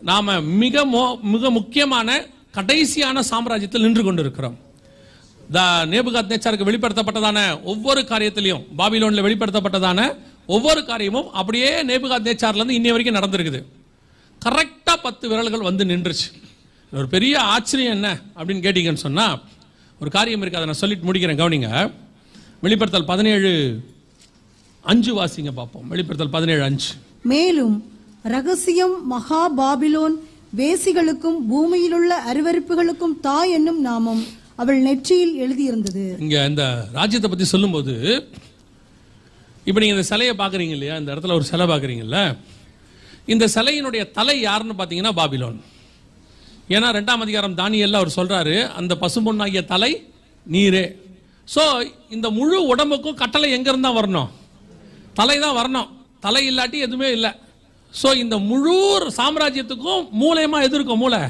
நாம் மிக மோ- மிக முக்கியமான கடைசியான சாம்ராஜ்யத்தில் நின்று கொண்டிருக்கிறோம். த நேபுகாத் நேச்சாருக்கு வெளிப்படுத்தப்பட்டதான ஒவ்வொரு காரியத்திலையும் பாபிலோனில் வெளிப்படுத்தப்பட்டதான ஒவ்வொரு காரியமும் அப்படியே நேபுகாத் நேச்சார்லேருந்து இன்னை வரைக்கும் நடந்திருக்குது. கரெக்டாக பத்து விரல்கள் வந்து நின்றுச்சு. ஒரு பெரிய ஆச்சரியம் என்ன அப்படின்னு கேட்டீங்கன்னு சொன்னால் ஒரு காரியம் இருக்குது அதை நான் சொல்லிட்டு முடிக்கிறேன் கவனிங்க. வெளிப்படுத்தல் பதினேழு அஞ்சு வாசிங்க பார்ப்போம் வெளிப்படுத்தல் பதினேழு அஞ்சு. மேலும் ரகசியம் மகா பாபிலோன். வேசிகளுக்கும் பூமியிலுள்ள அருவறுப்புகளுக்கும் தாய் என்னும் நாமம் அவள் நெற்றியில் எழுதியிருந்தது. இங்க இந்த ராஜ்யத்தை பத்தி சொல்லும்போது இப்போ நீங்க இந்த சிலையை பாக்குறீங்க இல்லையா? இந்த இடத்துல ஒரு சிலை பாக்குறீங்கல்ல இந்த சிலையினுடைய தலை யாருன்னு பார்த்தீங்கன்னா பாபிலோன். ஏன்னா ரெண்டாம் அதிகாரம் தானியல்ல அவர் சொல்றாரு அந்த பசும்பொன்னாகிய தலை நீரே. ஸோ இந்த முழு உடம்புக்கும் கட்டளை எங்க இருந்தா வரணும்? தலை தான் வரணும். தலை இல்லாட்டி எதுவுமே இல்லை. ஸோ இந்த முழு சாம்ராஜ்யத்துக்கும் மூலயமா எது இருக்கும்? மூளை.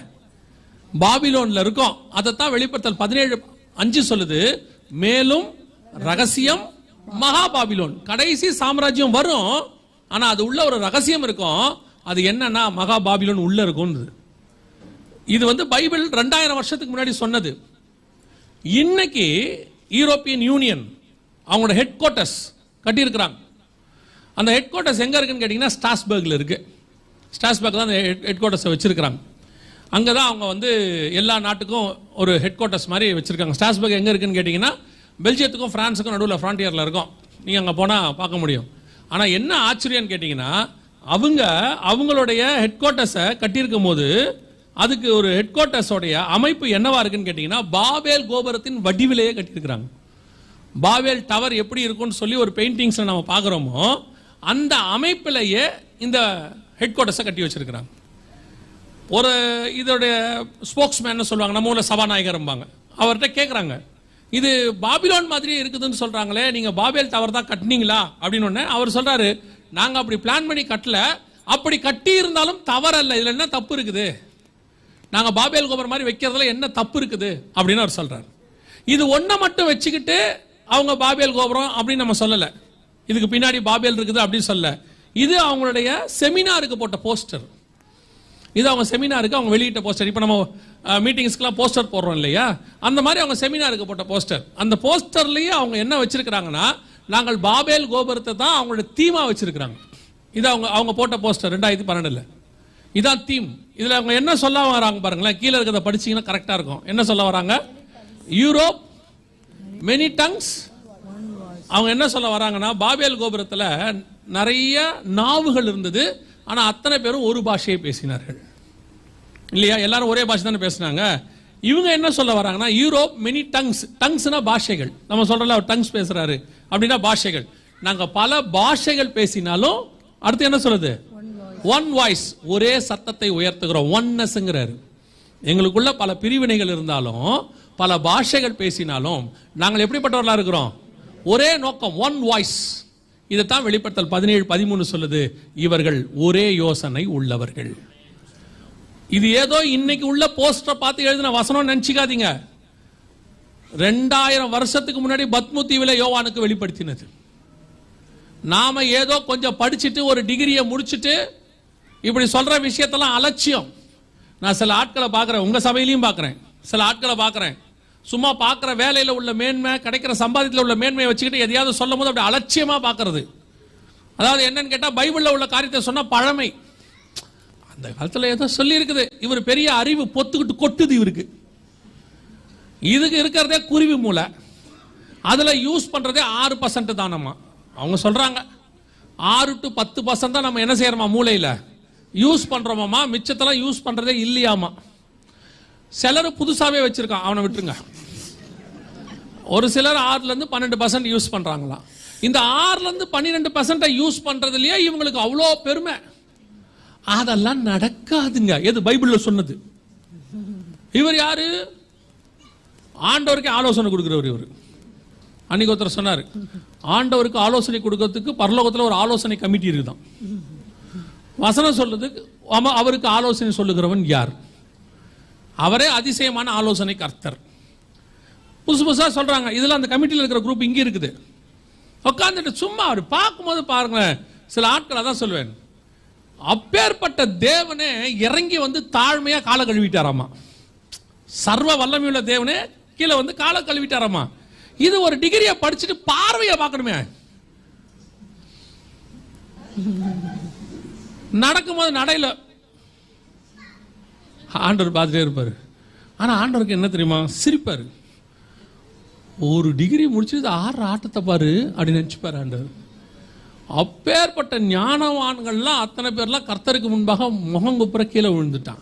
பாபிலோன்ல இருக்கும். அதைத்தான் வெளிப்படுத்தல் பதினேழு அஞ்சு சொல்லுது. மேலும் ரகசியம் மகா பாபிலோன். கடைசி சாம்ராஜ்யம் வரும். ஆனா அது உள்ள ஒரு ரகசியம் இருக்கும். அது என்னன்னா மகா பாபிலோன் உள்ள இருக்கும்ன்றது. இது வந்து பைபிள் ரெண்டாயிரம் வருஷத்துக்கு முன்னாடி சொன்னது. இன்னைக்கு யூரோப்பியன் யூனியன் அவங்களோட ஹெட் குவார்ட்டர்ஸ் கட்டியிருக்கிறாங்க. அந்த ஹெட் குவார்ட்டர்ஸ் எங்கே இருக்குன்னு கேட்டிங்கன்னா ஸ்டாஸ்பர்கில் இருக்குது ஸ்டாஸ்பர்க் தான் அந்த ஹெட் குவார்ட்டர்ஸை வச்சுருக்கிறாங்க. அங்கே தான் அவங்க வந்து எல்லா நாட்டுக்கும் ஒரு ஹெட் குவார்ட்டர்ஸ் மாதிரி வச்சுருக்காங்க. ஸ்டாஸ்பர்க் எங்கே இருக்குன்னு கேட்டிங்கன்னா பெல்ஜியத்துக்கும் ஃப்ரான்ஸுக்கும் நடுவில் ஃப்ரான்டியரில் இருக்கும். நீங்கள் அங்கே போனால் பார்க்க முடியும். ஆனால் என்ன ஆச்சரியம்னு கேட்டிங்கன்னா அவங்க அவங்களுடைய ஹெட் குவார்ட்டர்ஸை கட்டியிருக்கும் போது அதுக்கு ஒரு ஹெட் குவார்ட்டர்ஸோடைய அமைப்பு என்னவா இருக்குன்னு கேட்டிங்கன்னா பாபேல் கோபுரத்தின் வடிவிலேயே கட்டியிருக்கிறாங்க. பாபேல் டவர் எப்படி இருக்கும்னு சொல்லி ஒரு பெயிண்டிங்ஸில் நம்ம பார்க்குறோமோ அந்த அமைப்பிலேயே இந்த ஹெட் குவார்ட்டர்ஸை கட்டி வச்சிருக்கிறாங்க. ஒரு இதோடைய ஸ்போக்ஸ்மேன் சொல்லுவாங்க நம்ம ஊரில் சபாநாயகர்ம்பாங்க அவர்கிட்ட கேட்குறாங்க இது பாபிலோன் மாதிரி இருக்குதுன்னு சொல்கிறாங்களே நீங்கள் பாபேல் டவர் தான் கட்டினீங்களா? அப்படின்னு உடனே அவர் சொல்கிறாரு நாங்கள் அப்படி பிளான் பண்ணி கட்டல அப்படி கட்டி இருந்தாலும் தவறல்ல இதில் என்ன தப்பு இருக்குது? நாங்கள் பாபேல் கோபுரம் மாதிரி வைக்கிறதுல என்ன தப்பு இருக்குது? அப்படின்னு அவர் சொல்கிறார் இது ஒன்றை மட்டும் வச்சுக்கிட்டு அவங்க பாபேல் கோபுரம் அப்படின்னு நம்ம சொல்லலை. இதுக்கு பின்னாடி பாபேல் இருக்குது அப்படின்னு சொல்ல இது அவங்களுடைய செமினாருக்கு போட்ட போஸ்டர். இது அவங்க செமினாருக்கு அவங்க வெளியிட்ட போஸ்டர். இப்போ நம்ம மீட்டிங்ஸ்க்குலாம் போஸ்டர் போடுறோம் இல்லையா? அந்த மாதிரி அவங்க செமினாருக்கு போட்ட போஸ்டர். அந்த போஸ்டர்லேயே அவங்க என்ன வச்சிருக்கிறாங்கன்னா நாங்கள் பாபேல் கோபுரத்தை தான் அவங்களோட தீமாக வச்சிருக்கிறாங்க. இது அவங்க அவங்க போட்ட போஸ்டர் ரெண்டாயிரத்தி பன்னெண்டில். இதான் தீம். இதில் அவங்க என்ன சொல்ல வராங்க பாருங்களேன். கீழே இருக்கிறத படிச்சீங்கன்னா கரெக்டாக இருக்கும். என்ன சொல்ல வராங்க? யூரோப் மெனி டங்ஸ் அவங்க என்ன சொல்ல வராங்கன்னா பாபேல் கோபுரத்தில் நிறைய நாவுகள் இருந்தது. ஆனால் அத்தனை பேரும் ஒரு பாஷையை பேசினார்கள். இல்லையா? எல்லாரும் ஒரே பாஷை தானே பேசுனாங்க. இவங்க என்ன சொல்ல வராங்கன்னா யூரோப் மெனி டங்ஸ் டங்ஸ்னா பாஷைகள். நம்ம சொல்றல அவர் டங்ஸ் பேசுறாரு. அப்படின்னா பாஷைகள். நாங்க பல பாஷைகள் பேசினாலும் அடுத்து என்ன சொல்லுது ஒன் வாய்ஸ் ஒரே சத்தத்தை உயர்த்துகிறோம். ஒன்னஸ்ங்கிறாரு எங்களுக்குள்ள பல பிரிவினைகள் இருந்தாலும் பல பாஷைகள் பேசினாலும் நாங்கள் எப்படிப்பட்டவர்களா இருக்கிறோம்? ஒரே நோக்கம் ஒன் வாய்ஸ் இதைத்தான் வெளிப்படுத்தல் பதினேழு பதிமூணு சொல்லுது. இவர்கள் ஒரே யோசனை உள்ளவர்கள். இது ஏதோ இன்னைக்கு உள்ள போஸ்டரை பார்த்து எழுதின வசனம் நினச்சிக்காதீங்க. ரெண்டாயிரம் வருஷத்துக்கு முன்னாடி பத்மு தீவில யோவானுக்கு வெளிப்படுத்தினது. நாம ஏதோ கொஞ்சம் படிச்சுட்டு ஒரு டிகிரியை முடிச்சுட்டு இப்படி சொல்ற விஷயத்தெல்லாம் அலட்சியம். நான் சில ஆட்களை பார்க்குறேன். உங்க சபையிலையும் பார்க்குறேன். சில ஆட்களை பார்க்குறேன். சும்மா பார்க்குற வேலையில் உள்ள மேன்மை கிடைக்கிற சம்பாதியத்தில் உள்ள மேன்மையை வச்சுக்கிட்டு எதையாவது சொல்லும் போது அப்படி அலட்சியமாக பார்க்கறது. அதாவது என்னன்னு கேட்டால் பைபிளில் உள்ள காரியத்தை சொன்னால் பழமை. அந்த காலத்தில் ஏதோ சொல்லியிருக்குது. இவர் பெரிய அறிவு பொத்துக்கிட்டு கொட்டுது இவருக்கு. இதுக்கு இருக்கிறதே குருவி மூளை. அதில் யூஸ் பண்ணுறதே ஆறு பர்சன்ட் தானம்மா. அவங்க சொல்கிறாங்க ஆறு டு பத்து பர்சன்ட் தான் நம்ம என்ன செய்கிறோமா மூளையில்? யூஸ் பண்ணுறோமாம்மா மிச்சத்தெல்லாம் யூஸ் பண்ணுறதே இல்லையாமா சிலர் புதுசாகவே வச்சுருக்கான். அவனை விட்டுருங்க. ஒரு சிலர் ஆறுலேருந்து பன்னெண்டு பர்சன்ட் யூஸ் பண்ணுறாங்களாம் இந்த ஆறுலேருந்து பன்னிரெண்டு பர்சன்ட்டை யூஸ் பண்ணுறதுலையே இவங்களுக்கு அவ்வளோ பெருமை. அதெல்லாம் நடக்காதுங்க. எது பைபிளில் சொன்னது? இவர் யாரு? ஆண்டவருக்கு ஆலோசனை கொடுக்குறவர் இவர். அன்னைக்கு ஒருத்தர் சொன்னார் ஆண்டவருக்கு ஆலோசனை கொடுக்கறதுக்கு பரலோகத்தில் ஒரு ஆலோசனை கமிட்டி இருக்குதான் வசனம் சொல்லுது அவருக்கு ஆலோசனை சொல்லுகிறவன் யார்? அவரே அதிசயமான ஆலோசனை கர்த்தர் புதுசு புதுசாக சொல்கிறாங்க இதெல்லாம் அந்த கமிட்டியில் இருக்கிற குரூப் இங்கே இருக்குது. உட்காந்துட்டு சும்மா அவர் பார்க்கும்போது பாருங்களேன் சில ஆட்கள் அதான் சொல்லுவேன். அப்பேற்பட்ட தேவனே இறங்கி வந்து தாழ்மையாக காலை கழுவிட்டாராமா. சர்வ வல்லமையுள்ள தேவனே கீழே வந்து காலை கழுவிட்டாராமா. இது ஒரு டிகிரியை படிச்சுட்டு பார்வையை பார்க்கணுமே. நடக்கும்போது நடையில் ஆண்டவர் பார்த்துட்டே இருப்பார். ஆனால் ஆண்டவருக்கு என்ன தெரியுமா? சிரிப்பார். ஒரு டிகிரி முடிச்சது ஆறு ஆட்டத்தை பாரு அப்படின்னு நினச்சிப்பார் ஆண்டவர். அப்பேற்பட்ட ஞானவான்கள்லாம் அத்தனை பேர்லாம் கர்த்தருக்கு முன்பாக முகங்குப்புற கீழே விழுந்துட்டான்.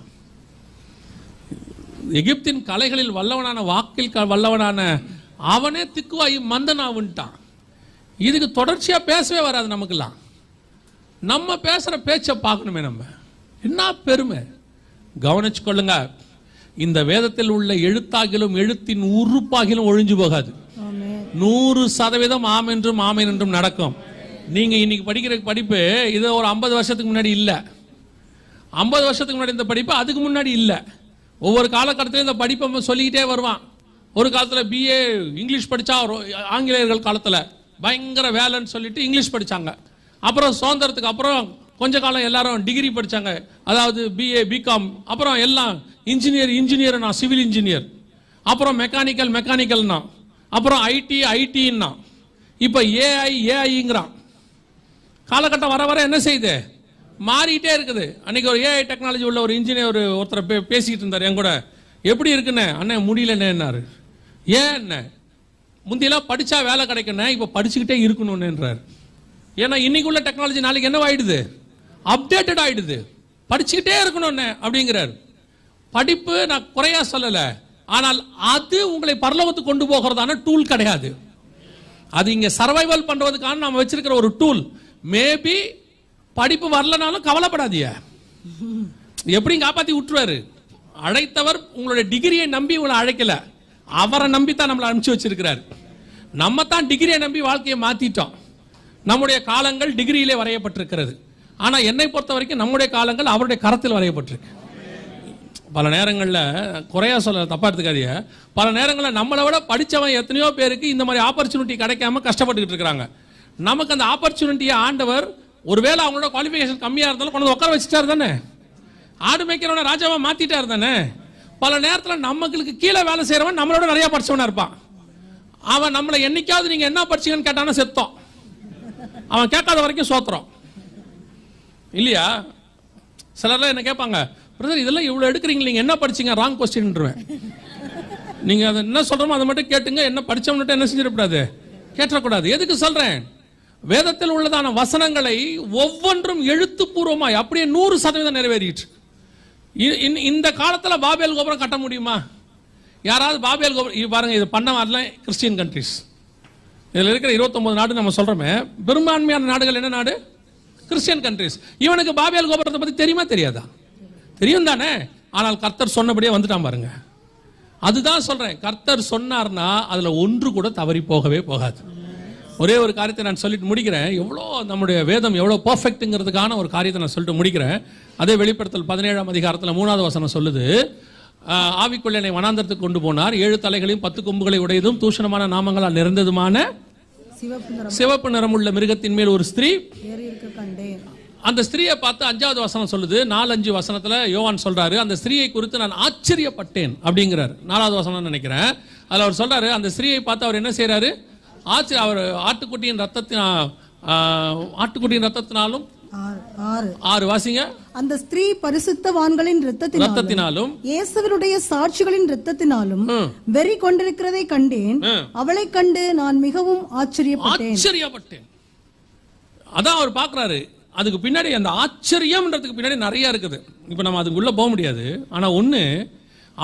எகிப்தின் கலைகளில் வல்லவனான வாக்கில் க- வல்லவனான அவனே திக்குவாயி மந்தனாவுன்ட்டான் இதுக்கு தொடர்ச்சியாக பேசவே வராது நமக்கெல்லாம். நம்ம பேசுகிற பேச்சை பார்க்கணுமே நம்ம. என்ன பெருமை. கவனிச்சு கொள்ளுங்க இந்த வேதத்தில் உள்ள எழுத்தாகிலும் எழுத்தின் உறுப்பாகிலும் ஒழிஞ்சு போகாது. நூறு சதவீதம் ஆம் என்றும் ஆமேன் என்றும் நடக்கும். நீங்க இன்னைக்கு படிக்கிற படிப்பு இது ஒரு ஐம்பது வருஷத்துக்கு முன்னாடி இல்ல. ஐம்பது வருஷத்துக்கு முன்னாடி இந்த படிப்பு அதுக்கு முன்னாடி இல்ல. ஒவ்வொரு காலகட்டத்திலும் இந்த படிப்பை சொல்லிக்கிட்டே வருவான். ஒரு காலத்துல பிஏ இங்கிலீஷ் படிச்சா ஒரு ஆங்கிலேயர்கள் காலத்துல பயங்கர வேலைன்னு சொல்லிட்டு இங்கிலீஷ் படிச்சாங்க. அப்புறம் சுதந்திரத்துக்கு அப்புறம் கொஞ்ச காலம் எல்லாரும் டிகிரி படித்தாங்க அதாவது பிஏ பிகாம் அப்புறம் எல்லாம் இன்ஜினியர் இன்ஜினியர் நான் சிவில் இன்ஜினியர் அப்புறம் மெக்கானிக்கல் மெக்கானிக்கல்னா அப்புறம் ஐடி ஐடின்னா இப்போ ஏஐ ஏஐங்கிறான் காலகட்டம் வர வர என்ன செய்யுது? மாறிட்டே இருக்குது. அன்னைக்கு ஒரு ஏஐ டெக்னாலஜி உள்ள ஒரு இன்ஜினியர் ஒரு ஒருத்தர் பே பேசிக்கிட்டு இருந்தார் என் கூட. எப்படி இருக்குண்ணே அண்ணன் முடியலண்ணேன்னாரு ஏன் என்ன முந்தியெல்லாம் படித்தா வேலை கிடைக்கணும் இப்போ படிச்சுக்கிட்டே இருக்கணும்னுன்றார். ஏன்னா இன்னைக்கு உள்ள டெக்னாலஜி நாளைக்கு என்ன ஆயிடுது அப்டேட்டட் ஆயிடுது. படிச்சுக்கிட்டே இருக்கணும்னு அப்படிங்கிறார். படிப்பு நான் குறையா சொல்லல. ஆனால் அது உங்களை பரலோகத்துக்கு கொண்டு போகிறதான டூல் கிடையாது. அது இங்க சர்வைவல் பண்றதுக்கான நம்ம வச்சிருக்கிற ஒரு டூல் மேபி படிப்பு வரலனாலும் கவலைப்படாதீங்க. எப்படி காப்பாத்தி விட்டுருவாரு. அழைத்தவர் உங்களுடைய டிகிரியை நம்பி உங்களை அழைக்கல. அவரை நம்பி தான் நம்மளை அனுப்பிச்சு வச்சிருக்கிறார். நம்ம தான் டிகிரியை நம்பி வாழ்க்கையை மாத்திட்டோம். நம்முடைய காலங்கள் டிகிரியிலே வரையப்பட்டிருக்கிறது. ஆனால் என்னை பொறுத்த வரைக்கும் நம்முடைய காலங்கள் அவருடைய கரத்தில் வரையப்பட்டிருக்கு. பல நேரங்களில் குறையா சொல்ல தப்பா எடுத்துக்காதீங்க. பல நேரங்களில் நம்மளை விட படித்தவன் எத்தனையோ பேருக்கு இந்த மாதிரி ஆப்பர்ச்சுனிட்டி கிடைக்காம கஷ்டப்பட்டுக்கிட்டு இருக்கிறாங்க. நமக்கு அந்த ஆப்பர்ச்சுனிட்டியை ஆண்டவர் ஒருவேளை அவங்களோட குவாலிஃபிகேஷன் கம்மியாக இருந்தாலும் கொண்டு உட்கார வச்சுட்டாரு தானே? ஆடு மேய்க்கிறவன ராஜாவை மாத்திட்டாரு தானே? பல நேரத்தில் நம்மளுக்கு கீழே வேலை செய்கிறவன் நம்மளோட நிறையா படித்தவனாக இருப்பான். அவன் நம்மளை என்னைக்காவது நீங்கள் என்ன படிச்சீங்கன்னு கேட்டானா செத்தோம். அவன் கேட்காத வரைக்கும் சோத்துறோம். இல்லையா? சிலர்லாம் என்ன கேட்பாங்க பிரதர் இதெல்லாம் இவ்வளோ எடுக்கிறீங்க நீங்கள் என்ன படிச்சீங்க? ராங் கொஸ்டின்ன்றேன் நீங்கள் அதை என்ன சொல்கிறோமோ அதை மட்டும் கேட்டுங்க என்ன படித்தோம்னுட்டு என்ன செஞ்சிடக்கூடாது? கேட்டக்கூடாது எதுக்கு சொல்கிறேன் வேதத்தில் உள்ளதான வசனங்களை ஒவ்வொன்றும் எழுத்துப்பூர்வமாய் அப்படியே நூறு சதவீதம் நிறைவேறிட்டு. இ- இன்- இந்த காலத்தில் பாபேல் கோபுரம் கட்ட முடியுமா? யாராவது பாபேல் கோபுரம் பாருங்க இது பண்ண மாதிரிலாம் கிறிஸ்டியன் கண்ட்ரிஸ் இதில் இருக்கிற 29 நாடு நம்ம சொல்கிறோமே பெரும்பான்மையான நாடுகள் என்ன நாடு? கிறிஸ்டியன் கண்ட்ரிஸ் இவனுக்கு பாபேல் கோபுரத்தை பத்தி தெரியுமா? தெரியாதா? தெரியும் தானே? ஆனால் கர்த்தர் சொன்னபடியே வந்துட்டான் பாருங்க. அதுதான் சொல்றேன். கர்த்தர் சொன்னார்னா அதுல ஒன்று கூட தவறி போகவே போகாது. ஒரே ஒரு காரியத்தை நான் சொல்லிட்டு முடிக்கிறேன். எவ்வளோ நம்முடைய வேதம் எவ்வளோ பர்ஃபெக்ட்டுங்கிறதுக்கான ஒரு காரியத்தை நான் சொல்லிட்டு முடிக்கிறேன். அதே வெளிப்படுத்தல் பதினேழாம் அதிகாரத்தில் மூணாவது வசனம் சொல்லுது. ஆவிக்குள்ள என்னை வனாந்தரத்துக்கு கொண்டு போனார். ஏழு தலைகளையும் பத்து கொம்புகளை உடையதும் தூஷணமான நாமங்களால் நிறைந்ததுமான சிவப்பு நிறம். சிவப்பு நிறமுள்ள மிருகத்தின் மேல் ஒரு ஸ்திரீ கண்டேன் அந்த ஸ்திரீயை பார்த்து அஞ்சாவது வசனம் சொல்லுது நாலஞ்சு வசனத்துல யோவான் சொல்றாரு அந்த ஸ்திரீயை குறித்து நான் ஆச்சரியப்பட்டேன் அப்படிங்கிறார். நாலாவது வசனம் நினைக்கிறேன். அதுல அவர் சொல்றாரு அந்த ஸ்திரீயை பார்த்து அவர் என்ன செய்றாரு? ஆச்சரிய அவர் ஆட்டுக்குட்டியின் ரத்தத்தினா ஆட்டுக்குட்டியின் ரத்தத்தினாலும் ஆறு. வாசிங்க. அந்த ஸ்திரீ பரிசுத்தவான்களின் ரத்தத்தினாலும் இயேசுவனுடைய சாட்சிகளின் இரத்தத்தினாலும் ம். வெறி கொண்டிருக்கிறதை கண்டேன். ம். அவளைக் கண்டு நான் மிகவும் ஆச்சரியப்பட்டேன். ஆச்சரியப்பட்டேன். அதான் அவர் பார்க்குறாரு. அதுக்கு பின்னாடி அந்த ஆச்சரியம்ன்றதுக்கு பின்னாடி நிறைய இருக்குது. இப்போ நம்ம அதுக்குள்ள போக முடியாது. ஆனால் ஒன்று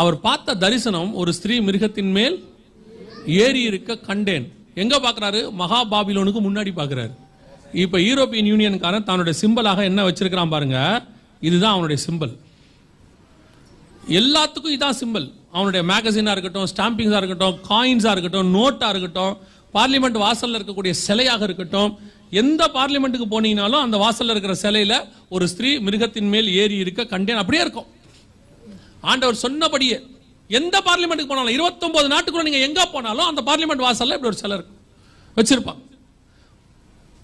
அவர் பார்த்த தரிசனம் ஒரு ஸ்திரீ மிருகத்தின் மேல் ஏறி இருக்க கண்டேன். எங்க பார்க்கறாரு? மகா பாபிலோனுக்கு முன்னாடி பார்க்கறாரு. இப்போ யூரோப்பியன் யூனியன்காரன் தன்னுடைய சிம்பலாக என்ன வச்சிருக்கிறான் பாருங்க. இதுதான் அவனுடைய சிம்பல். எல்லாத்துக்கும் இதான் சிம்பல். அவனுடைய மேகசினாக இருக்கட்டும் ஸ்டாம்பிங்ஸாக இருக்கட்டும் காயின்ஸாக இருக்கட்டும் நோட்டாக இருக்கட்டும் பார்லிமெண்ட் வாசல்ல இருக்கக்கூடிய சிலையாக இருக்கட்டும் எந்த பார்லிமெண்ட்டுக்கு போனீங்கனாலும் அந்த வாசல்ல இருக்கிற சிலையில ஒரு ஸ்திரீ மிருகத்தின் மேல் ஏறி இருக்க கண்டேன். அப்படியே இருக்கும். ஆண்டவர் சொன்னபடியே எந்த பார்லிமெண்ட்டுக்கு போனாலும் 29 நாட்டுக்குள்ள நீங்க எங்க போனாலும் அந்த பார்லிமெண்ட் வாசல்ல இப்படி ஒரு சிலை இருக்கும். வச்சிருப்பாங்க.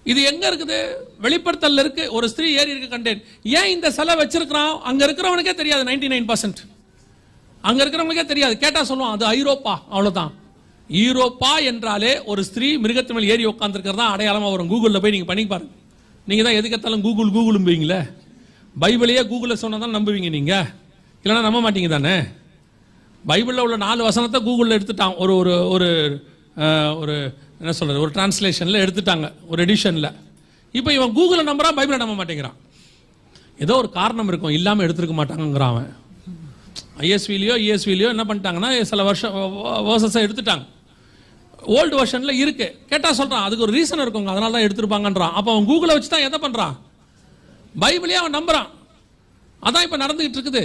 இது எங்க இருக்குது? வெளிப்படுத்தல்ல இருக்கு. ஒரு ஸ்திரீ ஏறி இருக்க கண்டேன். ஏன் இந்த சிலை வச்சிருக்கிறான்? அங்க இருக்கிறவனுக்கே தெரியாது 99% நைன் பர்சன்ட் அங்க இருக்கிறவங்களுக்கே தெரியாது. கேட்டா சொல்லுவான் அது ஐரோப்பா. அவ்வளவுதான். ஈரோப்பா என்றாலே ஒரு ஸ்திரீ மிருகத்து மேல் ஏறி உட்காந்துருக்கிறதா அடையாளமாக வரும் கூகுளில் போய் நீங்கள் பண்ணி பாருங்க நீங்கள் தான் எதுக்கத்தாலும் கூகுள் கூகுளும்பீங்களே பைபிளையே கூகுளில் சொன்னால் தான் நம்புவீங்க நீங்கள் இல்லைன்னா நம்ப மாட்டீங்க தானே பைபிளில் உள்ள நாலு வசனத்தை கூகுளில் எடுத்துட்டான் ஒரு ஒரு ஒரு ஒரு என்ன சொல்கிறது ஒரு டிரான்ஸ்லேஷனில் எடுத்துட்டாங்க ஒரு எடிஷனில் இப்போ இவன் கூகுளில் நம்புறான் பைபிளை நம்ப மாட்டேங்கிறான் ஏதோ ஒரு காரணம் இருக்கும் இல்லாமல் எடுத்துருக்க மாட்டாங்கங்கிறான் அவன் ஐஎஸ்விலையோ இஎஸ்விலையோ என்ன பண்ணிட்டாங்கன்னா சில வருஷம் வேர்சஸை எடுத்துட்டாங்க ஓல்டு வெர்ஷனில் இருக்கு. கேட்டால் சொல்கிறான் அதுக்கு ஒரு ரீசன் இருக்குங்க அதனால தான் எடுத்திருப்பாங்கன்றான். அப்போ அவன் கூகுளை வச்சு தான் எதை பண்ணுறான் பைபிளே அவன் நம்புறான். அதான் இப்போ நடந்துகிட்டு இருக்குது.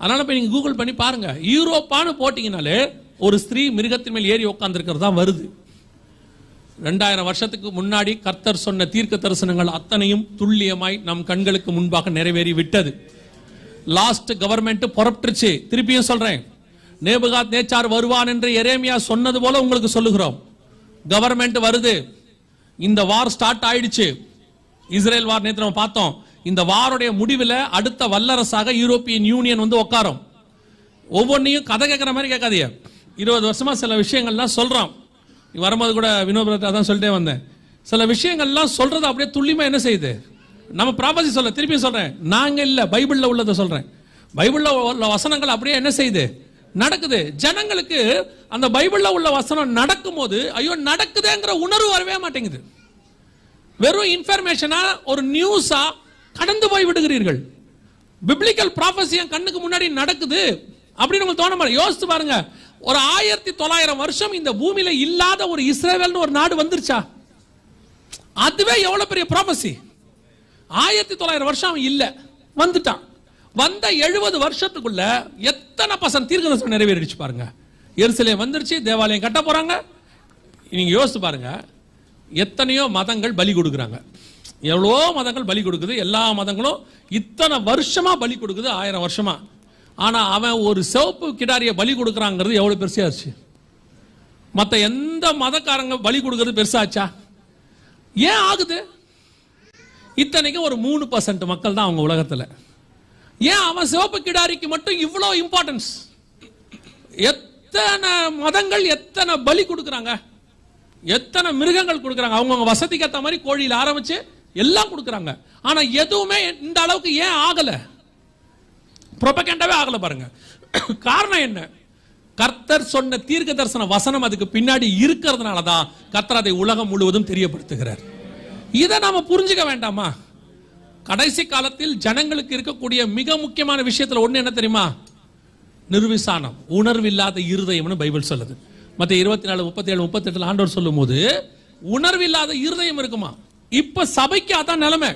அதனால் இப்போ நீங்கள் கூகுள் பண்ணி பாருங்கள் யூரோப்பான்னு போட்டிங்கனாலே ஒரு ஸ்திரீ மிருகத்தின் மேல் ஏறி உட்காந்துருக்கிறது தான் வருது. ரெண்டாயிரம் வருஷத்துக்கு முன்னாடி கர்த்தர் சொன்ன தீர்க்க தரிசனங்கள் அத்தனையும் துல்லியமாய் நம் கண்களுக்கு முன்பாக நிறைவேறி விட்டது லாஸ்ட் கவர்மெண்ட் புறப்பட்டுருச்சு திருப்பியும் சொல்கிறேன் நேபுகாத் நேச்சார் வருவான் என்று எரேமியா சொன்னது போல உங்களுக்கு சொல்லுகிறோம். கவர்மெண்ட் வருது. இந்த வார் ஸ்டார்ட் ஆயிடுச்சு. இஸ்ரேல் வார் நேற்று நம்ம பார்த்தோம். இந்த வாருடைய முடிவில் அடுத்த வல்லரசாக யூரோப்பியன் யூனியன் வந்து உட்காரும். ஒவ்வொன்றையும் கதை கேட்குற மாதிரி கேட்காதிய இருபது வருஷமா சில விஷயங்கள்லாம் சொல்கிறோம் நீ வரும்போது கூட வினோபுரத்தை தான் சொல்லிட்டே வந்தேன். சில விஷயங்கள்லாம் சொல்றது அப்படியே துல்லியமா என்ன செய்யுது? நம்ம ப்ராபசி சொல்ல திருப்பி சொல்றேன். நாங்க இல்ல பைபிள்ல உள்ளதை சொல்றேன். பைபிள்ல உள்ள வசனங்கள் அப்படியே என்ன செய்யுது? நடக்குது. ஜனங்களுக்கு அந்த பைபிளில் உள்ள வசனம் நடக்கும்போது ஐயோ நடக்குதேங்கிற உணர்வு வரவே மாட்டேங்குது. வெறும் இன்ஃபர்மேஷனா ஒரு நியூஸா கடந்து போய் விடுகிறீர்கள். பிப்ளிக்கல் ப்ராஃபஸி என் கண்ணுக்கு முன்னாடி நடக்குது அப்படின்னு உங்களுக்கு தோண மாட்டேன் யோசித்து பாருங்க. ஒரு ஆயிரத்தி தொள்ளாயிரம் வருஷம் இந்த பூமியில இல்லாத ஒரு இஸ்ரேவேல்னு ஒரு நாடு வந்துருச்சா? அதுவே எவ்வளவு பெரிய ப்ராஃபஸி ஆயிரத்தி தொள்ளாயிரம் வருஷம் அவன் வந்துட்டான். வந்த எழுபது வருஷத்துக்குள்ள எத்தனை பர்சன்ட் தீர்க்கதரிசனம் நிறைவேறிடுச்சு பாருங்க. எருசலேம் வந்துருச்சு தேவாலயம் கட்ட போறாங்க. நீங்க யோசிச்சு பாருங்க. எத்தனையோ மதங்கள் பலி கொடுக்குறாங்க. எவ்வளோ மதங்கள் பலி கொடுக்குது. எல்லா மதங்களும் இத்தனை வருஷமா பலி கொடுக்குது ஆயிரம் வருஷமா. ஆனா அவன் ஒரு சிவப்பு கிடாரிய பலி கொடுக்குறாங்கிறது எவ்வளவு பெருசாச்சு மற்ற எந்த மதக்காரங்க பலி கொடுக்கறது பெருசாச்சா? ஏன் ஆகுது? இத்தனைக்கும் ஒரு மூணு பர்சன்ட் மக்கள் தான் அவங்க உலகத்தில். ஏன் அவன் சிவப்பு கிடாரிக்கு மட்டும் இவ்வளோ இம்பார்ட்டன்ஸ் எத்தனை மதங்கள் எத்தனை பலி கொடுக்குறாங்க? எத்தனை மிருகங்கள் கொடுக்குறாங்க? அவங்கவுங்க வசதிக்கு ஏற்ற மாதிரி கோழியில் ஆரம்பிச்சு எல்லாம் கொடுக்குறாங்க. ஆனால் எதுவுமே இந்த அளவுக்கு ஏன் ஆகலை? ப்ரொபகண்டாவே ஆகலை பாருங்க. காரணம் என்ன? கர்த்தர் சொன்ன தீர்க்க தரிசன வசனம் அதுக்கு பின்னாடி இருக்கிறதுனால தான் கர்த்தர் அதை உலகம் முழுவதும் தெரியப்படுத்துகிறார். இதை நாம புரிஞ்சுக்க வேண்டாமா? கடைசி காலத்தில் ஜனங்களுக்கு இருக்கக்கூடிய மிக முக்கியமான விஷயத்துல ஒன்று என்ன தெரியுமா? நிர்விசானம் உணர்வில்லாத இருதயம்னு பைபிள் சொல்லுது. மத்த இருபத்தி நாலு முப்பத்தி ஏழு முப்பத்தி எட்டுல ஆண்டவர் சொல்லும் போது உணர்வில்லாத இருதயம் இருக்குமா? இப்ப சபைக்கு அதான் நிலைமை.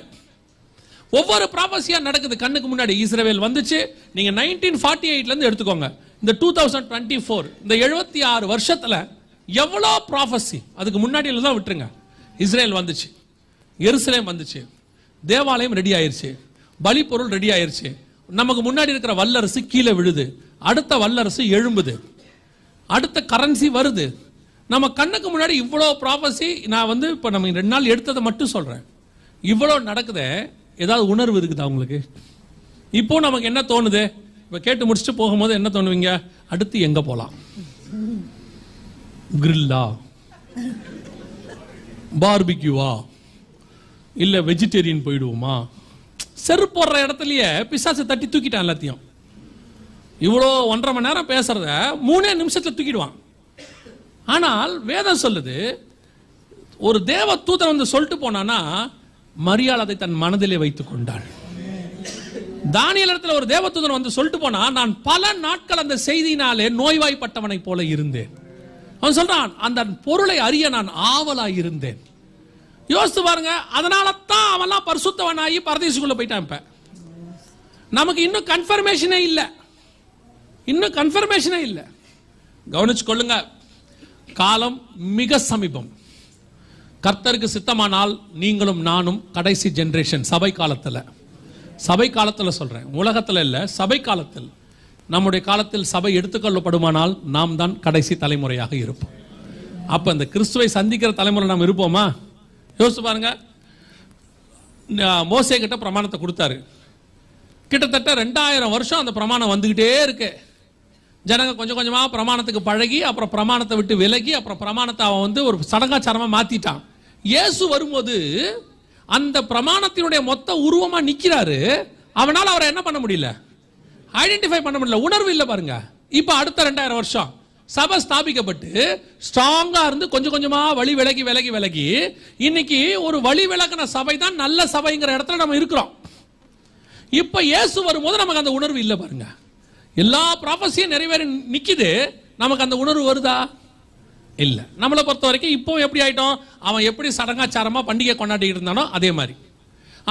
ஒவ்வொரு ப்ராபஸியா நடக்குது. கண்ணுக்கு முன்னாடி இஸ்ரேவேல் வந்துச்சு. நீங்க நைன்டீன் ஃபார்ட்டி எயிட்ல இருந்து எடுத்துக்கோங்க. இந்த டூ தௌசண்ட் டுவெண்ட்டி ஃபோர் இந்த எழுபத்தி ஆறு வருஷத்துல எவ்வளோ ப்ராஃபஸி அதுக்கு முன்னாடியில தான் விட்டுருங்க. இஸ்ரேல் வந்துச்சு. எருசலேம் வந்துச்சு. தேவாலயம் ரெடி ஆயிருச்சு. பலி பொருள் ரெடி ஆயிருச்சு. நமக்கு முன்னாடி இருக்கிற வல்லரசு கீழே விழுது. அடுத்த வல்லரசு எழும்புது. அடுத்த கரன்சி வருது. நம்ம கண்ணுக்கு முன்னாடி இவ்வளோ ப்ராபஸி நான் வந்து இப்போ நம்ம ரெண்டு நாள் எடுத்ததை மட்டும் சொல்கிறேன் இவ்வளோ நடக்குதே. ஏதாவது உணர்வு இருக்குதா உங்களுக்கு? இப்போ நமக்கு என்ன தோணுது? இப்போ கேட்டு முடிச்சுட்டு போகும்போது என்ன தோணுவீங்க? அடுத்து எங்கே போகலாம் கிரில்லா பார்பிக்யூவா இல்லை வெஜிடேரியன் போயிடுவோமா? செருப்பு போடுற இடத்துலயே பிசாசை தட்டி தூக்கிட்டான் எல்லாத்தையும். இவ்வளோ ஒன்றரை மணி நேரம் பேசுறத மூணே நிமிஷத்தில் தூக்கிடுவான். ஆனால் வேதம் சொல்லுது ஒரு தேவ தூதன் வந்து சொல்லிட்டு போனானா மரியாள் அதை தன் மனதிலே வைத்துக் கொண்டாள். தானியல் இடத்துல ஒரு தேவதூதன் வந்து சொல்லிட்டு போனா நான் பல நாட்கள் அந்த செய்தியினாலே நோய்வாய்ப்பட்டவனைப் போல இருந்தேன். அவன் சொல்றான் அந்த பொருளை அறிய நான் ஆவலாய் இருந்தேன் யோசித்து பாருங்க அதனால தான் அவன்லாம் பரிசுத்தவனாகி பரதேசுக்குள்ள போயிட்டான் இப்ப. நமக்கு இன்னும் கன்ஃபர்மேஷனே இல்லை. இன்னும் கன்ஃபர்மேஷனே இல்லை. கவனிச்சு கொள்ளுங்க காலம் மிக சமீபம். கர்த்தருக்கு சித்தமானால் நீங்களும் நானும் கடைசி ஜென்ரேஷன் சபை காலத்தில் சபை காலத்தில் சொல்கிறேன் உலகத்தில் இல்லை சபை காலத்தில் நம்முடைய காலத்தில் சபை எடுத்துக்கொள்ளப்படுமானால் நாம் தான் கடைசி தலைமுறையாக இருப்போம். அப்போ இந்த கிறிஸ்துவை சந்திக்கிற தலைமுறை நாம் இருப்போமா? யோசிச்சு பாருங்க. மோசே கிட்ட பிரமாணத்தை கொடுத்தாரு. கிட்டத்தட்ட ரெண்டாயிரம் வருஷம் அந்த பிரமாணம் வந்துக்கிட்டே இருக்கு. ஜனங்க கொஞ்சம் கொஞ்சமாக பிரமாணத்துக்கு பழகி அப்புறம் பிரமாணத்தை விட்டு விலகி அப்புறம் பிரமாணத்தை அவன் வந்து ஒரு சடங்காச்சாரமாக மாற்றிட்டான் இயேசு வரும்போது அந்த பிரமாணத்தினுடைய மொத்த உருவமாக நிற்கிறாரு அவனால் அவரை என்ன பண்ண முடியல? ஐடென்டிஃபை பண்ண முடியல. உணர்வு இல்லை பாருங்க. இப்போ அடுத்த ரெண்டாயிரம் வருஷம். சபை ஸ்தாபிக்கப்பட்டு ஸ்ட்ராங்காக இருந்து கொஞ்சம் கொஞ்சமாக வழி விலகி விலகி விலகி இன்னைக்கு ஒரு வழி விலகின சபை தான் நல்ல சபைங்கிற இடத்துல நம்ம இருக்கிறோம். இப்போ இயேசு வரும்போது நமக்கு அந்த உணர்வு இல்லை பாருங்க. எல்லா ப்ராஃபஸியும் நிறைவேறி நிற்கிது நமக்கு அந்த உணர்வு வருதா? இல்லை. நம்மளை பொறுத்த வரைக்கும் இப்போ எப்படி ஆயிட்டோம்? அவன் எப்படி சடங்காச்சாரமாக பண்டிகை கொண்டாடிட்டு இருந்தானோ அதே மாதிரி.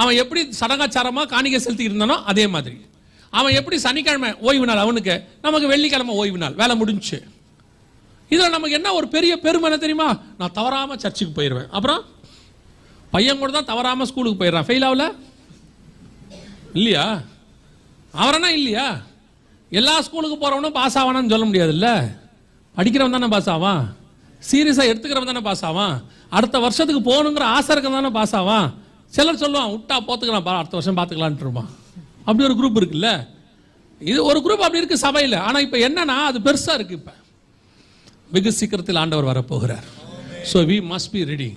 அவன் எப்படி சடங்காச்சாரமாக காணிக்கை செலுத்திட்டு இருந்தானோ அதே மாதிரி. அவன் எப்படி சனிக்கிழமை ஓய்வு நாள் அவனுக்கு. நமக்கு வெள்ளிக்கிழமை ஓய்வு நாள். வேலை முடிஞ்சுச்சு இதில் நமக்கு என்ன ஒரு பெரிய பெருமை என்ன தெரியுமா? நான் தவறாமல் சர்ச்சுக்கு போயிடுவேன் அப்புறம் பையன் கூட தான் தவறாம ஸ்கூலுக்கு போயிடுறான். ஃபெயில் ஆகல? இல்லையா? அவரனா இல்லையா? எல்லா ஸ்கூலுக்கு போகிறவனும் பாஸ் ஆவானான்னு சொல்ல முடியாதுல்ல? படிக்கிறவன் தானே பாஸ் ஆவான். சீரியஸாக எடுத்துக்கிறவன் தானே பாஸ் ஆவான். அடுத்த வருஷத்துக்கு போகணுங்கிற ஆசை இருக்க தானே பாஸ் ஆவான். சிலர் சொல்லுவான் விட்டா போத்துக்கலாம் பா, அடுத்த வருஷம் பார்த்துக்கலான்ட்டு இருப்பான் அப்படி ஒரு குரூப் இருக்குல்ல? இது ஒரு குரூப் அப்படி இருக்குது சபையில். ஆனால் இப்போ என்னன்னா அது பெருசாக இருக்குது இப்போ. வெகு சீக்கிரத்தில் ஆண்டவர் வரப்போகிறார். So we must be ready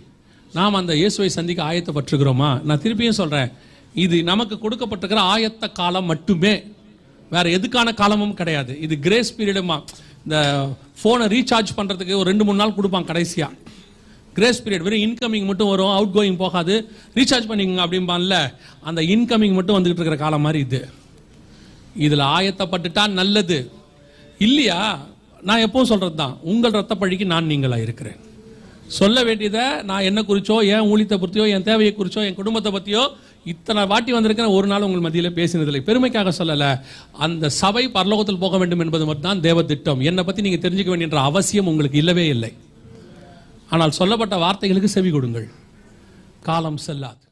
நாம் அந்த இயேசுவை சந்திக்க ஆயத்தப்பட்டிருக்கிறோமா? நான் திருப்பியும் சொல்கிறேன் இது நமக்கு கொடுக்கப்பட்டிருக்கிற ஆயத்த காலம் மட்டுமே. வேறு எதுக்கான காலமும் கிடையாது. இது கிரேஸ் பீரியடுமா இந்த ஃபோனை ரீசார்ஜ் பண்ணுறதுக்கு ஒரு ரெண்டு மூணு நாள் கொடுப்பான் கடைசியாக கிரேஸ் பீரியட் வெறும் இன்கமிங் மட்டும் வரும் அவுட் கோயிங் போகாது. ரீசார்ஜ் பண்ணிக்கோங்க அப்படிம்பான்ல. அந்த இன்கமிங் மட்டும் வந்துக்கிட்டு இருக்கிற காலம் மாதிரி இது. இதில் ஆயத்தப்பட்டுட்டா நல்லது. இல்லையா? நான் எப்பவும் சொல்கிறது தான் உங்கள் ரத்த பழிக்கு நான் நீங்களாக இருக்கிறேன். சொல்ல வேண்டியதை நான் என்ன குறிச்சோ என் ஊழியத்தை பற்றியோ என் தேவையை குறிச்சோ என் குடும்பத்தை பற்றியோ இத்தனை வாட்டி வந்திருக்கிறேன் ஒரு நாள் உங்கள் மத்தியில் பேசினதில்லை. பெருமைக்காக சொல்லலை அந்த சபை பரலோகத்தில் போக வேண்டும் என்பது மட்டும்தான் தேவ திட்டம். என்னை பற்றி நீங்கள் தெரிஞ்சுக்க வேண்டிய அவசியம் உங்களுக்கு இல்லவே இல்லை. ஆனால் சொல்லப்பட்ட வார்த்தைகளுக்கு செவி கொடுங்கள். காலம் செல்லாது.